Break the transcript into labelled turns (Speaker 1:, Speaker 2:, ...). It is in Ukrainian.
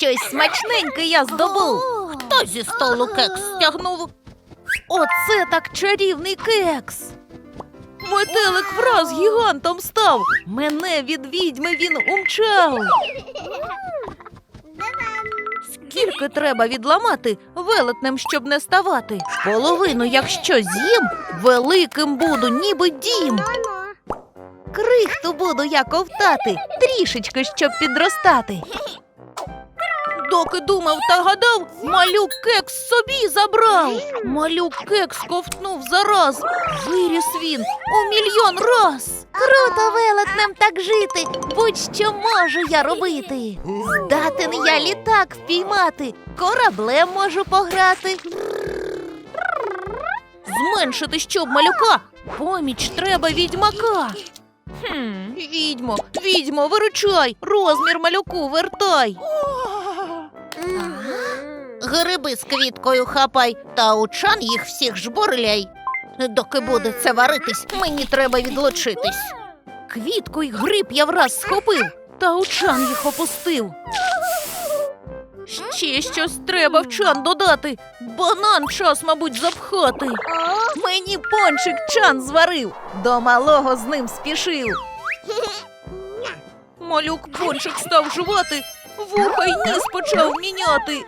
Speaker 1: Щось смачненьке я здобув. Хто зі столу кекс стягнув? Оце так чарівний кекс. Метелик враз гігантом став. Мене від відьми він умчав. Скільки треба відламати велетнем, щоб не ставати? Половину, якщо з'їм, великим буду, ніби дім. Крихту буду я ковтати, трішечки, щоб підростати. Доки думав та гадав, малюк кекс собі забрав. Малюк кекс ковтнув зараз. Виріс він у мільйон раз. Круто велетнем так жити, будь-що можу я робити. Здатен я літак впіймати, кораблем можу пограти. Зменшити щоб малюка, поміч треба відьмака. Хм, відьмо, відьмо, виручай, розмір малюку вертай. Гриби з квіткою хапай, та у чан їх всіх жбурляй. Доки буде це варитись, мені треба відлучитись. Квітку й гриб я враз схопив, та у чан їх опустив. Ще щось треба в чан додати. Банан час, мабуть, запхати. Мені пончик чан зварив, до малого з ним спішив. Малюк пончик став жувати, вуха й ніс почав міняти.